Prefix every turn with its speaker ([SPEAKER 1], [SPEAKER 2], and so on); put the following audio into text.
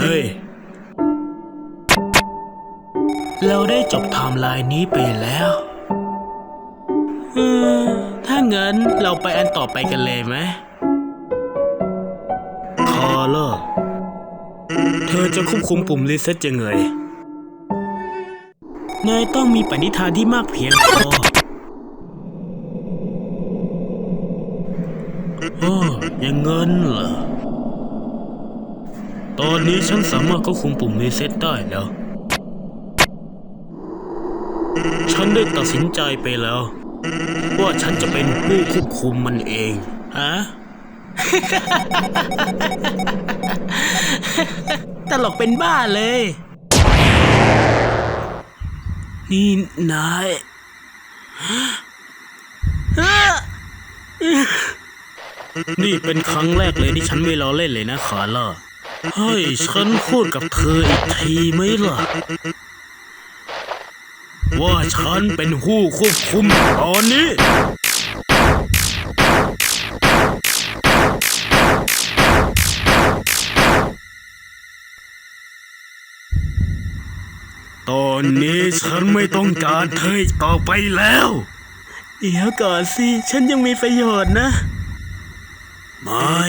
[SPEAKER 1] เฮ้ย เราได้จบไทม์ไลน์นี้ไปแล้วเออถ้าเงั้นเราไปอันต่อไปกันเลยไหมคอร์ลเธอจะควบคุมปุ่มรีเซ็ตยังไง นายต้องมีปณิธานที่มากเพียงพอโอ้ยังเงินเหรอ ตอนนี้ฉันสามารถควบคุมปุ่มรีเซ็ตได้แล้ว ฉันได้ตัดสินใจไปแล้ว ว่าฉันจะเป็นผู้ควบคุมมันเอง ฮะ ตลกเป็นบ้าเลย นี่นายนี่เป็นครั้งแรกเลยที่ฉันไม่ล้อเล่นเลยนะขาล่าให้ฉันพูดกับเธออีกทีไหมล่ะ ว่าฉันเป็นผู้ควบคุมตอนนี้ ตอนนี้ฉันไม่ต้องการเธออีกต่อไปแล้ว เดี๋ยวก่อนสิ ฉันยังมีประโยชน์นะ ไม่